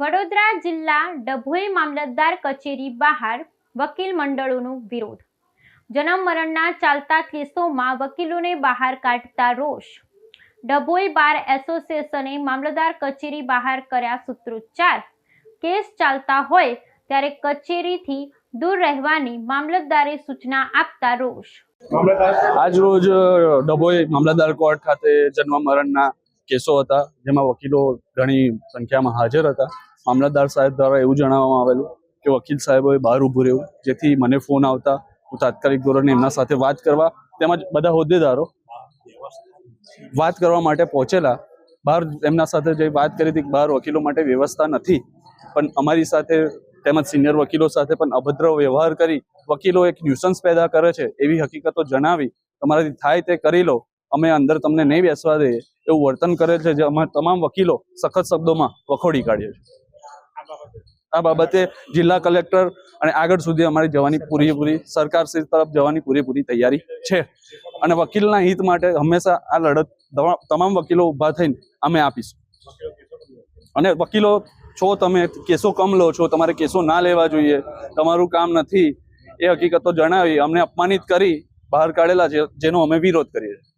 વડોદરા જિલ્લા ડભોઈ મામલતદાર કચેરી બહાર વકીલ મંડળોનો વિરોધ. જન્મ મરણના ચાલતા કેસોમાં વકીલોને બહાર કાઢતા રોષ. ડભોઈ બાર એસોસિએશને મામલતદાર કચેરી બહાર કર્યા સૂત્રોચ્ચાર. કેસ ચાલતા હોય ત્યારે કચેરીથી દૂર રહેવાની મામલતદારે સૂચના આપતા રોષ. આજ રોજ ડભોઈ મામલતદાર કોર્ટ ખાતે જન્મ મરણના કેસો હતા, જેમાં વકીલો ઘણી સંખ્યામાં હાજર હતા. મામલતદાર સાહેબ દ્વારા એવું જણાવવામાં આવેલું કે વકીલ સાહેબોએ બહાર ઊભું રહેવું, જેથી મને ફોન આવતા, હું તાત્કાલિક ધોરણે એમના સાથે વાત કરવા તેમજ બધા હોદ્દેદારો વાત કરવા માટે પહોંચેલા. બહાર એમના સાથે જે વાત કરી હતી બહાર વકીલો માટે વ્યવસ્થા નથી, પણ અમારી સાથે તેમજ સિનિયર વકીલો સાથે પણ અભદ્ર વ્યવહાર કરી વકીલો એક ન્યુસન્સ પેદા કરે છે એવી હકીકતો જણાવી, તમારાથી થાય તે કરી લો. અમે અંદર તમને નહીં બેસવા દે એવું વર્તન કરે છે જે અમે તમામ વકીલો સખત શબ્દોમાં વખોડી કાઢીએ છીએ આ બાબતે જિલ્લા કલેક્ટર અને આગળ સુધી અમારી જવાની પૂરેપૂરી, સરકાર શ્રી તરફ જવાની પૂરેપૂરી તૈયારી છે. અને વકીલના હિત માટે હંમેશા આ લડત તમામ વકીલો ઊભા થઈને અમે આપીશું. અને વકીલો, છો તમે કેસો કમ લો છો, તમારે કેસો ના લેવા જોઈએ, તમારું કામ નથી, એ હકીકતો જણાવી અમને અપમાનિત કરી બહાર કાઢેલા છે, જેનો અમે વિરોધ કરીએ છીએ.